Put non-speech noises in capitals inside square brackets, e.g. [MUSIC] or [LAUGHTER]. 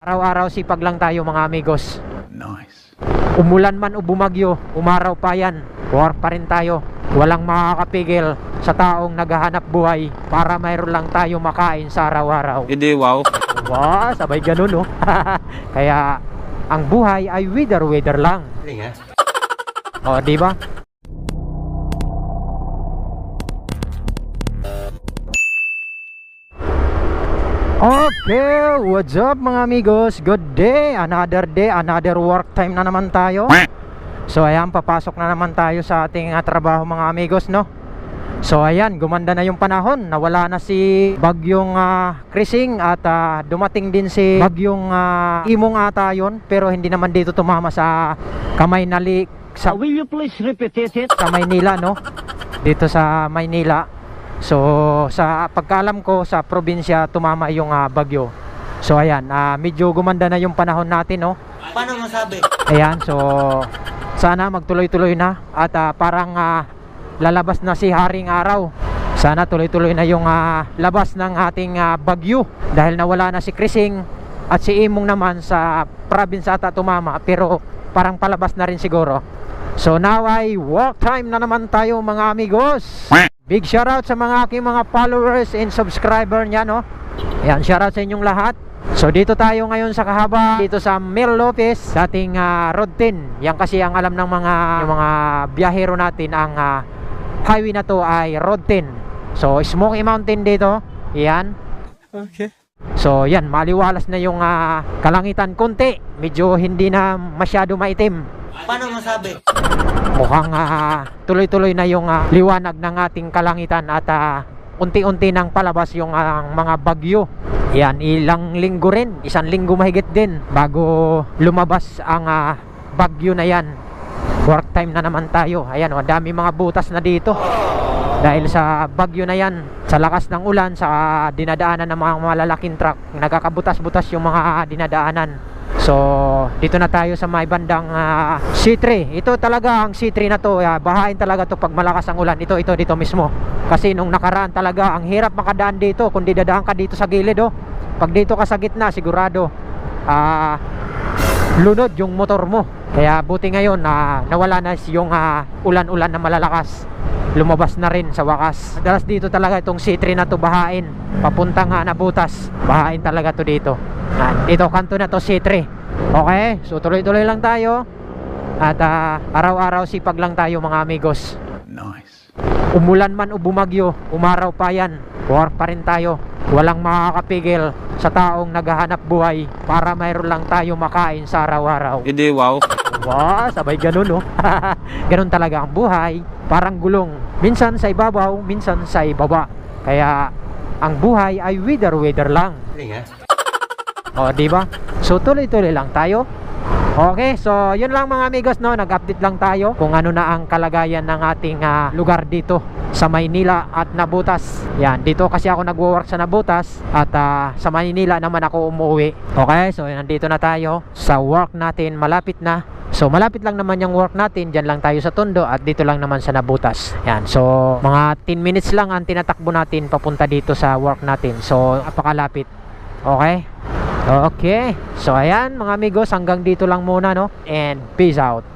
Araw-araw sipag lang tayo mga amigos. Nice. Umulan man o bumagyo, umaraw pa yan. War pa rin tayo. Walang makakapigil sa taong naghahanap buhay para mayroon lang tayo makain sa araw-araw. Hindi, wow. Wow, sabay ganun no. [LAUGHS] Kaya ang buhay ay wither-wither lang. O, di ba? Okay, what's up mga amigos? Good day, another day, another work time na naman tayo. So ayan, papasok na naman tayo sa ating ah, trabaho mga amigos, no? So ayan, gumanda na yung panahon. Nawala na si Bagyong ah, Krising at ah, dumating din si Bagyong ah, Imong ata yun. Pero hindi naman dito tumama sa Kamay Nali sa, Will you please repeat it? sa Maynila, no? Dito sa Maynila. So sa pagkaalam ko sa probinsya tumama yung ah, bagyo. So ayan, ah, medyo gumanda na yung panahon natin, no? Paano masabi? Ayan, so sana magtuloy-tuloy na at ah, parang ah, lalabas na si Haring Araw. Sana tuloy-tuloy na yung ah, labas ng ating ah, bagyo dahil nawala na si Krising at si Imong naman sa province ata tumama pero parang palabas na rin siguro. So now ay walk time na naman tayo mga amigos. Big shoutout sa mga aking mga followers and subscriber niya no. Ayan, shoutout sa inyong lahat. So dito tayo ngayon sa Kahaba, dito sa Mel Lopez, dating ah, Road 10. Yan kasi ang alam ng mga yung mga biyahero natin ang ah, highway na to ay Road 10. So Smoky Mountain dito. Yan. Okay. So yan, maliwalas na yung ah, kalangitan konti. Medyo hindi na masyado maitim. Paano masabi? Mukhang ah, tuloy-tuloy na yung ah, liwanag ng ating kalangitan at ah, unti-unti nang palabas yung ah, mga bagyo. Yan, ilang linggo rin, isang linggo mahigit din bago lumabas ang ah, bagyo na yan. Work time na naman tayo. Ayan, oh, dami mga butas na dito. Dahil sa bagyo na yan, sa lakas ng ulan, sa dinadaanan ng mga malalaking truck, nagkakabutas-butas yung mga dinadaanan. So, dito na tayo sa may bandang ah, C3. Ito talaga ang C3 na to. ah, bahain talaga to pag malakas ang ulan. Ito, ito, dito mismo. Kasi nung nakaraan talaga, ang hirap makadaan dito kung di dadaan ka dito sa gilid. Oh. Pag dito ka sa gitna, sigurado, ah, lunod yung motor mo. Kaya buti ngayon na nawala na yung ulan-ulan na malalakas. Lumabas na rin sa wakas. Madalas dito talaga itong C3 na to bahain. Papunta nga na butas. Bahain talaga to dito. Yan. Dito kanto na to C3. Okay? So tuloy-tuloy lang tayo. At ah, araw-araw sipag lang tayo mga amigos. Nice. Umulan man o bumagyo, umaraw pa yan. War pa rin tayo. Walang makakapigil sa taong naghahanap buhay para mayroon lang tayo makain sa araw-araw. Hindi, wow. Wow, sabay ganun no. [LAUGHS] ganun talaga ang buhay. Parang gulong. Minsan sa ibabaw, minsan sa ibaba. Kaya ang buhay ay wither-wither lang. O, di ba? So tuloy-tuloy lang tayo. Okay, so yun lang mga amigos no, nag-update lang tayo kung ano na ang kalagayan ng ating ah, lugar dito sa Maynila at Nabutas. Yan, dito kasi ako nagwo-work sa Nabutas at ah, sa Maynila naman ako umuwi. Okay, so nandito na tayo sa work natin, malapit na. So malapit lang naman yung work natin, dyan lang tayo sa Tondo at dito lang naman sa Nabutas. Yan, so mga 10 minutes lang ang tinatakbo natin papunta dito sa work natin. So apakalapit. Okay? Okay. So ayan mga amigos, hanggang dito lang muna no. And peace out.